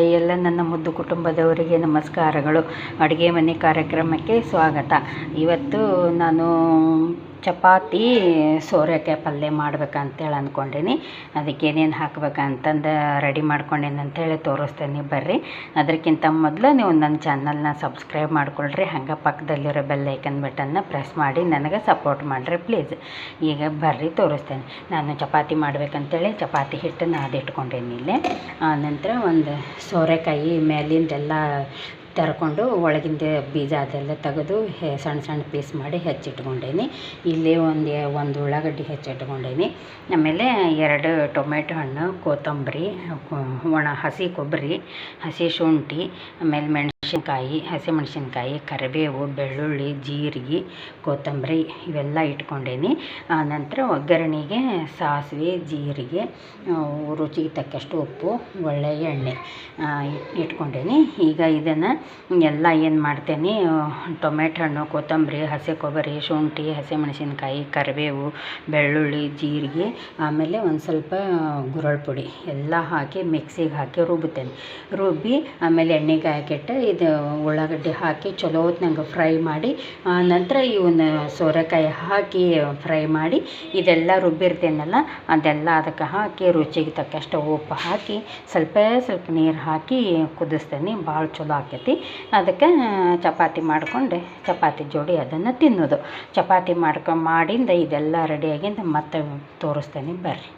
ಎಲ್ಲ ನನ್ನ ಮುದ್ದು ಕುಟುಂಬದವರಿಗೆ ನಮಸ್ಕಾರಗಳು. ಅಡುಗೆ ಮನೆ ಕಾರ್ಯಕ್ರಮಕ್ಕೆ ಸ್ವಾಗತ. ಇವತ್ತು ನಾನು ಚಪಾತಿ, ಸೋರೆಕಾಯಿ ಪಲ್ಯ ಮಾಡ್ಬೇಕಂತೇಳಿ ಅಂದ್ಕೊಂಡೀನಿ ಅದಕ್ಕೆ ಏನೇನು ಹಾಕ್ಬೇಕಂತಂದು ರೆಡಿ ಮಾಡ್ಕೊಂಡೇನಿ ಅಂತೇಳಿ ತೋರಿಸ್ತೇನೆ ಬರ್ರಿ. ಅದಕ್ಕಿಂತ ಮೊದಲು ನೀವು ನನ್ನ ಚಾನಲ್ನ ಸಬ್ಸ್ಕ್ರೈಬ್ ಮಾಡ್ಕೊಳ್ರಿ. ಹಂಗೆ ಪಕ್ಕದಲ್ಲಿರೋ ಬೆಲ್ ಐಕನ್ ಬಟನ್ನ ಪ್ರೆಸ್ ಮಾಡಿ ನನಗೆ ಸಪೋರ್ಟ್ ಮಾಡಿರಿ ಪ್ಲೀಸ್. ಈಗ ಬರ್ರಿ ತೋರಿಸ್ತೇನೆ. ನಾನು ಚಪಾತಿ ಮಾಡ್ಬೇಕಂತೇಳಿ ಚಪಾತಿ ಹಿಟ್ಟನ್ನು ಅದಿಟ್ಕೊಂಡೇನಿ ಇಲ್ಲಿ. ಆನಂತರ ಒಂದು ಸೋರೆಕಾಯಿ ಮೇಲಿಂದೆಲ್ಲ ತರ್ಕೊಂಡು ಒಳಗಿಂದ ಬೀಜ ಅದೆಲ್ಲ ತೆಗೆದು ಹೆ, ಸಣ್ಣ ಸಣ್ಣ ಪೀಸ್ ಮಾಡಿ ಹೆಚ್ಚಿಟ್ಕೊಂಡೇನಿ. ಇಲ್ಲಿ ಒಂದು ಒಂದು ಉಳ್ಳಾಗಡ್ಡಿ ಹೆಚ್ಚಿಟ್ಕೊಂಡೇನಿ. ಆಮೇಲೆ ಎರಡು ಟೊಮೆಟೊ ಹಣ್ಣು, ಕೊತ್ತಂಬರಿ ಒಣ ಹಸಿ ಕೊಬ್ಬರಿ, ಹಸಿ ಶುಂಠಿ, ಆಮೇಲೆ ಮೆಣಸಿನ್ಕಾಯಿ ಹಸಿಮೆಣ್ಸಿನ್ಕಾಯಿ ಕರಿಬೇವು, ಬೆಳ್ಳುಳ್ಳಿ ಜೀರಿಗೆ ಕೊತ್ತಂಬರಿ ಇವೆಲ್ಲ ಇಟ್ಕೊಂಡೇನಿ. ಆನಂತರ ಒಗ್ಗರಣೆಗೆ ಸಾಸಿವೆ, ಜೀರಿಗೆ ರುಚಿಗೆ ತಕ್ಕಷ್ಟು ಉಪ್ಪು ಒಳ್ಳೆಯ ಎಣ್ಣೆ ಇಟ್ಕೊಂಡೇನಿ. ಈಗ ಇದನ್ನು ಎಲ್ಲ ಏನು ಮಾಡ್ತೇನೆ ಟೊಮೆಟೊ ಹಣ್ಣು, ಕೊತ್ತಂಬರಿ, ಹಸಿ ಕೊಬ್ಬರಿ, ಶುಂಠಿ ಹಸಿಮೆಣಸಿನ್ಕಾಯಿ ಕರಿಬೇವು, ಬೆಳ್ಳುಳ್ಳಿ, ಜೀರಿಗೆ, ಆಮೇಲೆ ಒಂದು ಸ್ವಲ್ಪ ಗುರಳ್ ಪುಡಿ ಎಲ್ಲ ಹಾಕಿ ಮಿಕ್ಸಿಗೆ ಹಾಕಿ ರುಬ್ಬುತ್ತೇನೆ ರುಬ್ಬಿ ಆಮೇಲೆ ಎಣ್ಣೆಗೆ ಹಾಕಿಟ್ಟು ಇದು ಉಳ್ಳಾಗಡ್ಡಿ ಹಾಕಿ ಚಲೋ ಹೊತ್ನಾಗ ಫ್ರೈ ಮಾಡಿ ನಂತರ ಇವನ್ನ ಸೋರೆಕಾಯಿ ಹಾಕಿ ಫ್ರೈ ಮಾಡಿ, ಇದೆಲ್ಲ ರುಬ್ಬಿರ್ತೇನಲ್ಲ, ಅದೆಲ್ಲ ಅದಕ್ಕೆ ಹಾಕಿ ರುಚಿಗೆ ತಕ್ಕಷ್ಟು ಉಪ್ಪು ಹಾಕಿ, ಸ್ವಲ್ಪ ಸ್ವಲ್ಪ ನೀರು ಹಾಕಿ ಕುದಿಸ್ತೇನೆ, ಭಾಳ ಚಲೋ ಆಕೈತಿ. ಅದಕ್ಕೆ ಚಪಾತಿ ಮಾಡಿಕೊಂಡೆ, ಚಪಾತಿ ಜೋಡಿ ಅದನ್ನು ತಿನ್ನೋದು. ಚಪಾತಿ ಮಾಡ್ಕೊ ಮಾಡಿಂದ ಇದೆಲ್ಲ ರೆಡಿಯಾಗಿಂದ ಮತ್ತೆ ತೋರಿಸ್ತೇನೆ ಬರ್ರಿ.